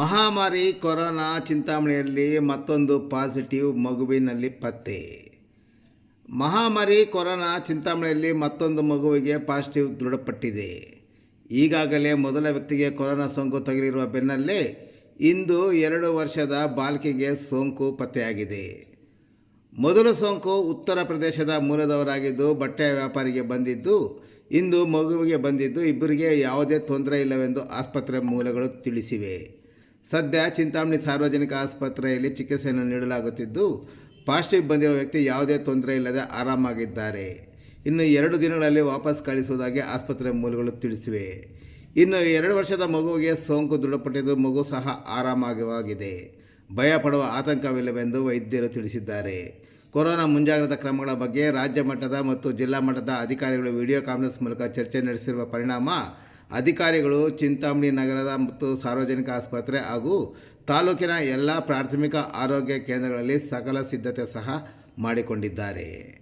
ಮಹಾಮಾರಿ ಕೊರೋನಾ ಚಿಂತಾಮಣಿಯಲ್ಲಿ ಮತ್ತೊಂದು ಪಾಸಿಟಿವ್ ಮಗುವಿನಲ್ಲಿ ಪತ್ತೆ. ಮಹಾಮಾರಿ ಕೊರೋನಾ ಚಿಂತಾಮಣಿಯಲ್ಲಿ ಮತ್ತೊಂದು ಮಗುವಿಗೆ ಪಾಸಿಟಿವ್ ದೃಢಪಟ್ಟಿದೆ. ಈಗಾಗಲೇ ಮೊದಲ ವ್ಯಕ್ತಿಗೆ ಕೊರೋನಾ ಸೋಂಕು ತಗುಲಿರುವ ಬೆನ್ನಲ್ಲೇ ಇಂದು ಎರಡು ವರ್ಷದ ಬಾಲಕಿಗೆ ಸೋಂಕು ಪತ್ತೆಯಾಗಿದೆ. ಮೊದಲ ಸೋಂಕು ಉತ್ತರ ಪ್ರದೇಶದ ಮೂಲದವರಾಗಿದ್ದು, ಬಟ್ಟೆ ವ್ಯಾಪಾರಿಗೆ ಬಂದಿದ್ದು, ಇಂದು ಮಗುವಿಗೆ ಬಂದಿದ್ದು, ಇಬ್ಬರಿಗೆ ಯಾವುದೇ ತೊಂದರೆ ಇಲ್ಲವೆಂದು ಆಸ್ಪತ್ರೆ ಮೂಲಗಳು ತಿಳಿಸಿವೆ. ಸದ್ಯ ಚಿಂತಾಮಣಿ ಸಾರ್ವಜನಿಕ ಆಸ್ಪತ್ರೆಯಲ್ಲಿ ಚಿಕಿತ್ಸೆಯನ್ನು ನೀಡಲಾಗುತ್ತಿದ್ದು, ಪಾಸಿಟಿವ್ ಬಂದಿರುವ ವ್ಯಕ್ತಿ ಯಾವುದೇ ತೊಂದರೆ ಇಲ್ಲದೆ ಆರಾಮಾಗಿದ್ದಾರೆ. ಇನ್ನು ಎರಡು ದಿನಗಳಲ್ಲಿ ವಾಪಸ್ ಕಳಿಸುವುದಾಗಿ ಆಸ್ಪತ್ರೆ ಮೂಲಗಳು ತಿಳಿಸಿವೆ. ಇನ್ನು ಎರಡು ವರ್ಷದ ಮಗುವಿಗೆ ಸೋಂಕು ದೃಢಪಟ್ಟಿದ್ದು ಮಗು ಸಹ ಆರಾಮಾಗಿವಾಗಿದೆ. ಭಯ ಪಡುವ ಆತಂಕವಿಲ್ಲವೆಂದು ವೈದ್ಯರು ತಿಳಿಸಿದ್ದಾರೆ. ಕೊರೋನಾ ಮುಂಜಾಗ್ರತಾ ಕ್ರಮಗಳ ಬಗ್ಗೆ ರಾಜ್ಯ ಮಟ್ಟದ ಮತ್ತು ಜಿಲ್ಲಾ ಮಟ್ಟದ ಅಧಿಕಾರಿಗಳು ವಿಡಿಯೋ ಕಾನ್ಫರೆನ್ಸ್ ಮೂಲಕ ಚರ್ಚೆ ನಡೆಸಿರುವ ಪರಿಣಾಮ ಅಧಿಕಾರಿಗಳು ಚಿಂತಾಮಣಿ ನಗರದ ಮತ್ತು ಸಾರ್ವಜನಿಕ ಆಸ್ಪತ್ರೆ ಹಾಗೂ ತಾಲೂಕಿನ ಎಲ್ಲ ಪ್ರಾಥಮಿಕ ಆರೋಗ್ಯ ಕೇಂದ್ರಗಳಲ್ಲಿ ಸಕಲ ಸಿದ್ಧತೆ ಸಹ ಮಾಡಿಕೊಂಡಿದ್ದಾರೆ.